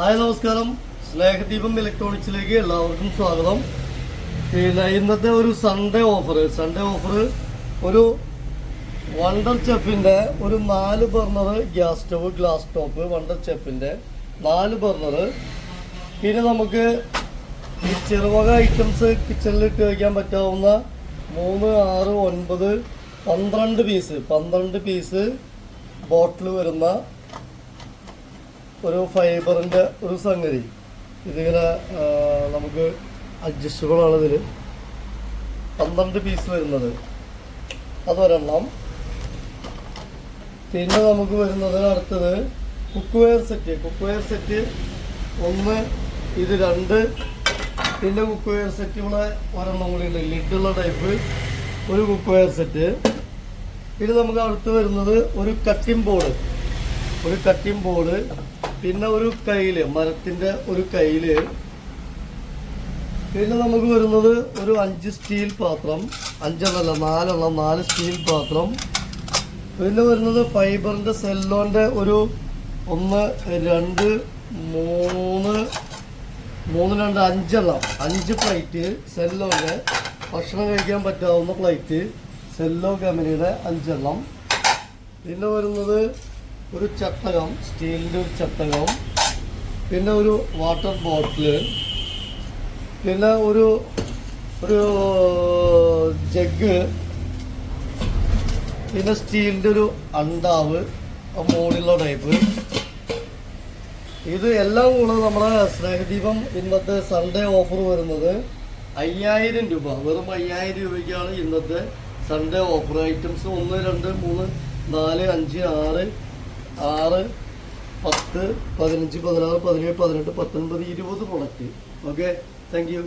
Hi നമസ്കാരം. സ്നേഹദീപം ഇലക്ട്രോണിക്സിലേക്ക് എല്ലാവർക്കും സ്വാഗതം. പിന്നെ ഇന്നത്തെ ഒരു സൺഡേ ഓഫർ സൺഡേ ഓഫർ ഒരു വണ്ടർ ചെഫിന്റെ ഒരു നാല് burner gas stove glass top wonder ചെഫിന്റെ നാല് ബർണർ പിന്നെ നമുക്ക് ഈ ചെറുവക ഐറ്റംസ് കിച്ചണിൽ ഇട്ട് വയ്ക്കാൻ പറ്റാവുന്ന മൂന്ന് ആറ് ഒൻപത് പന്ത്രണ്ട് പീസ് പന്ത്രണ്ട് പീസ് ബോട്ടിൽ വരുന്ന ഒരു ഫൈബറിന്റെ ഒരു സംഗതി. ഇതിങ്ങനെ നമുക്ക് അഡ്ജസ്റ്റബിൾ ആണ് ഇതിൽ പന്ത്രണ്ട് പീസ് വരുന്നത്. അതൊരെണ്ണം. പിന്നെ നമുക്ക് വരുന്നത് അടുത്തത് cookware set cookware set ഒന്ന് ഇത് രണ്ട് പിന്നെ കുക്ക് വെയർ സെറ്റ് ഇവിടെ ഒരെണ്ണം കൂടി ഉണ്ട്. ലിഡുള്ള ടൈപ്പ് ഒരു കുക്ക് വെയർ സെറ്റ് പിന്നെ നമുക്ക് അടുത്ത് വരുന്നത് ഒരു കട്ടിംഗ് ബോർഡ് ഒരു കട്ടിംഗ് ബോർഡ് പിന്നെ ഒരു കയ്യിൽ മരത്തിന്റെ ഒരു കയ്യിൽ. പിന്നെ നമുക്ക് വരുന്നത് ഒരു അഞ്ച് സ്റ്റീൽ പാത്രം അഞ്ചെണ്ണല്ല നാലെണ്ണം നാല് സ്റ്റീൽ പാത്രം. പിന്നെ വരുന്നത് ഫൈബറിന്റെ സെല്ലോന്റെ ഒരു ഒന്ന് രണ്ട് മൂന്ന് മൂന്ന് രണ്ട് അഞ്ചെണ്ണം. അഞ്ച് പ്ലേറ്റ് സെല്ലോന്റെ ഭക്ഷണം കഴിക്കാൻ പറ്റാവുന്ന പ്ലേറ്റ് സെല്ലോ കമ്പനിയുടെ അഞ്ചെണ്ണം. പിന്നെ വരുന്നത് ഒരു ചട്ടകം സ്റ്റീലിന്റെ ഒരു ചട്ടകം പിന്നെ ഒരു വാട്ടർ ബോട്ടിൽ പിന്നെ ഒരു ഒരു ജഗ് പിന്നെ സ്റ്റീലിന്റെ ഒരു അണ്ടാവ് മുകളിലുള്ള ടൈപ്പ്. ഇത് എല്ലാം കൂടെ നമ്മുടെ സ്നേഹദീപം ഇന്നത്തെ സൺഡേ ഓഫർ വരുന്നത് അയ്യായിരം രൂപ. വെറും അയ്യായിരം രൂപയ്ക്കാണ് ഇന്നത്തെ സൺഡേ ഓഫർ ഐറ്റംസ് ഒന്ന് രണ്ട് മൂന്ന് നാല് അഞ്ച് ആറ് ആറ് പത്ത് പതിനഞ്ച് പതിനാറ് പതിനേഴ് പതിനെട്ട് പത്തൊൻപത് ഇരുപത് പ്രൊഡക്റ്റ് ഓക്കെ താങ്ക് യു